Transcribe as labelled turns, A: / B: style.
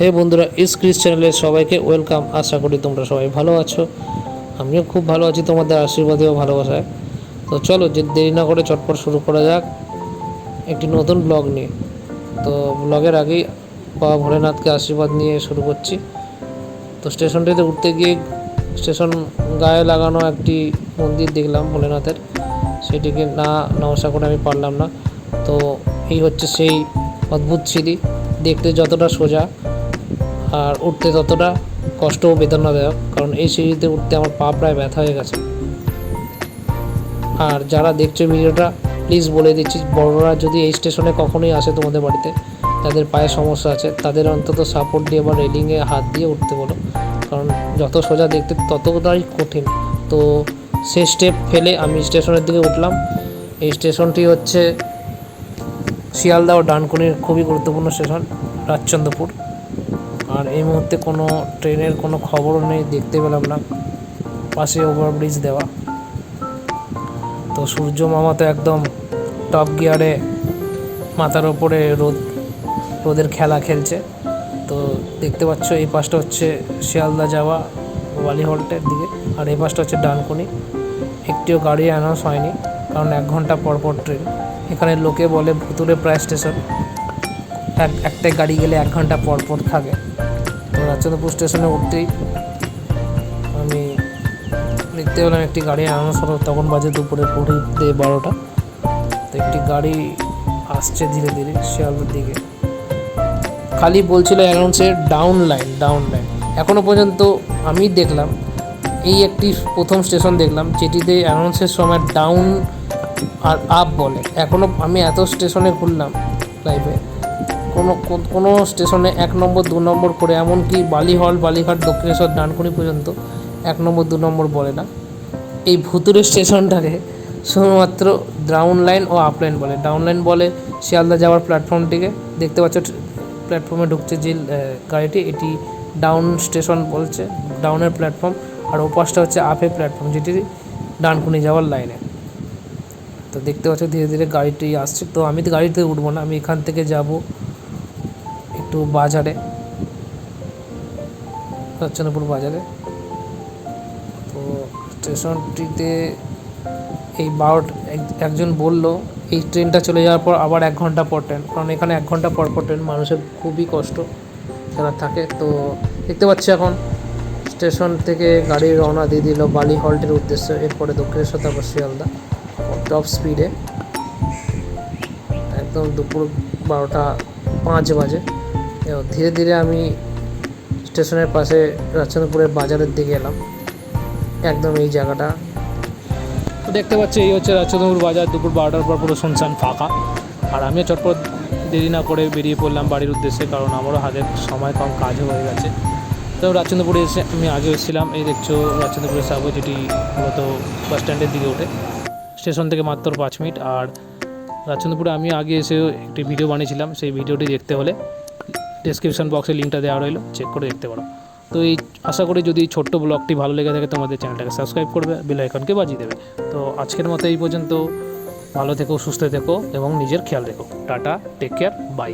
A: হে বন্ধুরা, ইস ক্রিস চ্যানেলে সবাইকে ওয়েলকাম। আশা করি তোমরা সবাই ভালো আছো। আমিও খুব ভালো আছি তোমাদের আশীর্বাদে ও ভালোবাসায়। তো চলো, যে দেরি না করে চটপট শুরু করা যাক একটি নতুন ব্লগ নিয়ে। তো ব্লগের আগেই বাবা ভোলেনাথকে আশীর্বাদ নিয়ে শুরু করছি। তো স্টেশনটিতে উঠতে গিয়ে স্টেশন গায়ে লাগানো একটি মন্দির দেখলাম ভোলেনাথের। সেটিকে না নমস্কার করে আমি পারলাম না। তো এই হচ্ছে সেই অদ্ভুত সিঁড়ি। দেখতে যতটা সোজা আর উঠতে ততটা কষ্ট ও বেদনাদায়ক কারণ এই সিঁড়িতে উঠতে আমার পা প্রায় ব্যথা হয়ে গেছে। আর যারা দেখছ ভিডিওটা প্লিজ বলে দিচ্ছি, বড়রা যদি এই স্টেশনে কখনোই আসে তোমাদের বাড়িতে, তাদের পায়ে সমস্যা আছে। তাদের অন্তত সাপোর্ট দিয়ে বা রেলিংয়ে হাত দিয়ে উঠতে বলো। কারণ যত সোজা দেখতে ততটাই কঠিন। তো সে স্টেপ ফেলে আমি স্টেশনের দিকে উঠলাম। এই স্টেশনটি হচ্ছে শিয়ালদা ও ডানকুনির খুবই গুরুত্বপূর্ণ স্টেশন, রাজচন্দ্রপুর। আর এই মুহূর্তে কোনো ট্রেনের কোনো খবরও নেই, দেখতে পেলাম না। পাশে ওভারব্রিজ দেওয়া। তো সূর্য মামা তো একদম টপ গিয়ারে মাথার ওপরে রোদ, রোদের খেলা খেলছে। তো দেখতে পাচ্ছ এই পাশটা হচ্ছে শিয়ালদা যাওয়া বালিহল্টের দিকে, আর এই পাশটা হচ্ছে ডানকুনি। একটিও গাড়ি অ্যানাউন্স হয়নি, কারণ এক ঘণ্টা পর পর ট্রেন। এখানে লোকে বলে ভুতুরে প্রায় স্টেশন। এক একটা গাড়ি গেলে এক ঘণ্টা পর পর থাকে। রাজচন্দ্রপুর স্টেশনে উঠতেই আমি দেখতে পেলাম একটি গাড়ি অ্যানাউন্স হলো তখন বাজে দুপুরে পড়িতে বারোটা। তো একটি গাড়ি আসছে ধীরে ধীরে শিয়ালদার দিকে। খালি বলছিল অ্যানাউন্সে ডাউন লাইন ডাউন লাইন এখনও পর্যন্ত আমি দেখলাম, এই একটি প্রথম স্টেশন দেখলাম, যেটিতে অ্যানাউন্সের সময় ডাউন আর আপ বলে। এখনও আমি এত স্টেশনে ঘুরলাম লাইভে কোনো কোনো স্টেশনে এক নম্বর, দু নম্বর করে, এমনকি বালিহল, বালিঘাট, দক্ষিণেশ্বর, ডানকুনি পর্যন্ত এক নম্বর, দু নম্বর বলে না। এই ভুতুরে স্টেশনটাকে শুধুমাত্র ডাউন লাইন ও আপ লাইন বলে। ডাউন লাইন বলে শিয়ালদা যাওয়ার প্ল্যাটফর্মটিকে দেখতে পাচ্ছ প্ল্যাটফর্মে ঢুকছে যে গাড়িটি, এটি ডাউন স্টেশন বলছে ডাউনের প্ল্যাটফর্ম আর ওপাশটা হচ্ছে আপে প্ল্যাটফর্ম যেটি ডানকুনি যাওয়ার লাইনে তো দেখতে পাচ্ছ, ধীরে ধীরে গাড়িটি আসছে। তো আমি তো গাড়িতে উঠবো না, আমি এখান থেকে যাব। একটু বাজারে, রচনাপুর বাজারে। তো স্টেশনটিতে এই বারো একজন বলল, এই ট্রেনটা চলে যাওয়ার পর আবার এক ঘণ্টা পর ট্রেন। কারণ এখানে এক ঘণ্টা পর পর ট্রেন মানুষের খুবই কষ্ট যারা থাকে। তো দেখতে পাচ্ছি এখন স্টেশন থেকে গাড়ি রওনা দিয়ে দিল বালি হল্টের উদ্দেশ্যে, এরপরে দক্ষিণেশ্বর তারপর শিয়ালদা টপ স্পিডে। একদম দুপুর বারোটা পাঁচ বাজে। ধীরে ধীরে আমি স্টেশনের পাশে রাজচন্দ্রপুরের বাজারের দিকে এলাম। একদম এই জায়গাটা। তো দেখতে পাচ্ছি, এই হচ্ছে রাজচন্দ্রপুর বাজার। দুপুর বারোটার পর পুরো শুনশান ফাঁকা। আর আমিও চটপট দেরি না করে বেরিয়ে পড়লাম বাড়ির উদ্দেশ্যে, কারণ আমারও হাতের সময় কম, কাজও হয়ে গেছে। তো রাজচন্দ্রপুরে এসে আমি আগে এসেছিলাম। এই দেখছ, রাজচন্দ্রপুরের সাবওয়ে যেটি মূলত বাস স্ট্যান্ডের দিকে ওঠে। স্টেশন থেকে মাত্র পাঁচ মিনিট। আর রাজচন্দ্রপুরে আমি আগে এসে একটি ভিডিও বানিয়েছিলাম। সেই ভিডিওটি দেখতে হলে ডেসক্রিপশন বক্সে লিঙ্কটা দেওয়া রইল চেক করে দেখতে পারো। তো এই, আশা করি যদি ছোট্ট ব্লগটি ভালো লেগে থাকে, তোমাদের চ্যানেলটাকে সাবস্ক্রাইব করবে বেল আইকনকে বাজিয়ে দেবে। তো আজকের মতো এই পর্যন্ত। ভালো থেকো, সুস্থ থেকো, এবং নিজের খেয়াল রেখো। Tata take care bye